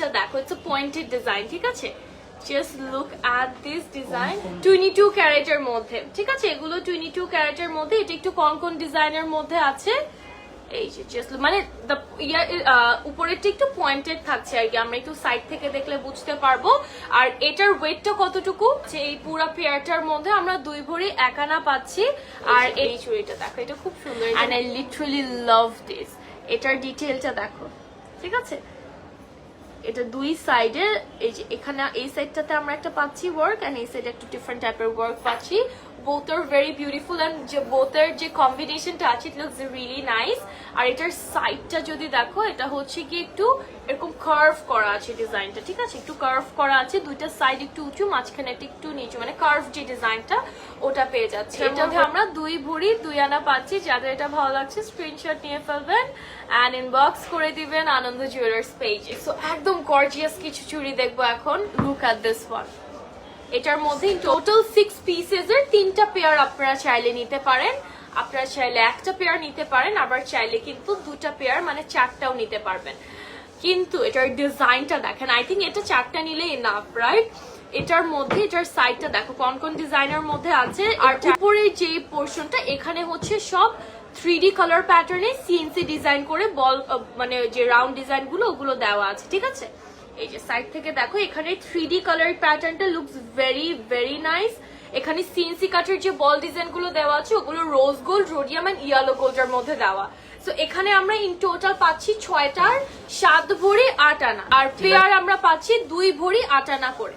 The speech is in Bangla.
ডিজাইনটা দেখো ইটস পয়েন্টেড ডিজাইন ঠিক আছে? Just look at this design twenty two ক্যারেটের মধ্যে ঠিক আছে? এগুলো টোয়েন্টি টু ক্যারেটের মধ্যে এটা একটু কন কোন ডিজাইনের মধ্যে আছে। এই যে জাস্ট মানে উপরেরটা একটু পয়েন্টেড থাকছে আর কি আমরা একটু সাইড থেকে দেখলে বুঝতে পারব। আর এটার ওয়েটটা কতটুকু? যে এই পুরো পেয়ারটার মধ্যে আমরা দুই ভরি একানা পাচ্ছি। আর এই চুড়িটা দেখো এটা খুব সুন্দর। And I literally love this এটার ডিটেলটা দেখো ঠিক আছে? এটা দুই সাইডে, এই যে এখানে, এই সাইডটাতে আমরা একটা পাচ্ছি ওয়ার্ক এন্ড এই সাইডে একটু ডিফারেন্ট টাইপের ওয়ার্ক পাচ্ছি। বোথ আর ভেরি বিউটিফুল এন্ড যে বোথের যে কম্বিনেশনটা আছে ইট লুকস রিয়েলি নাইস আর এটার সাইডটা যদি দেখো, এটা হচ্ছে কি একটু এরকম কার্ভ করা আছে ডিজাইনটা ঠিক আছে? একটু কার্ভ করা আছে, দুইটা সাইড একটু উঁচু, মাঝখানে একটু নিচু মানে কার্ভ যে ডিজাইনটা ওটা পেয়ে যাচ্ছে। এটা আমরা দুই ভরি দুই আনা পাচ্ছি। যাদের এটা ভালো লাগছে স্ক্রিনশট নিয়ে ফেলবেন অ্যান্ড ইনবক্স করে দিবেন আনন্দ জুয়েলার্স পেজে সো একদম গর্জিয়াস কিছু চুড়ি দেখব এখন। লুক অ্যাট দিস ওয়ান এটার মধ্যে টোটাল সিক্স পিসেস এর তিনটা পেয়ার আপনারা চাইলে নিতে পারেন। আপনারা চাইলে একটা পেয়ার নিতে পারেন আবার চাইলে কিন্তু দুটা পেয়ার মানে চারটাও নিতে পারবেন। কিন্তু এটার ডিজাইনটা দেখেন আই থিঙ্ক এটা চারটা নিলে এনাফ রাইট এটার মধ্যে এটার সাইডটা দেখো কোন কোন ডিজাইনের মধ্যে আছে। আর উপরে যে পোর্শনটা এখানে হচ্ছে সব থ্রি ডি কালার প্যাটার্নে সিএনসি ডিজাইন করে বল মানে যে রাউন্ড ডিজাইনগুলো ওগুলো দেওয়া আছে ঠিক আছে? এই যে সাইড থেকে দেখো এখানে থ্রি ডি কালার প্যাটার্নটা লুকস ভেরি ভেরি নাইস এখানে সিএনসি কাঠের যে বল ডিজাইনগুলো দেওয়া আছে ওগুলো rose gold rhodium and yellow গোল্ডের মধ্যে দেওয়া। সো এখানে আমরা ইন টোটাল পাচ্ছি ছয়টার সাত ভরি আট আনা। আর পেয়ার আমরা পাচ্ছি দুই ভরি আট আনা করে।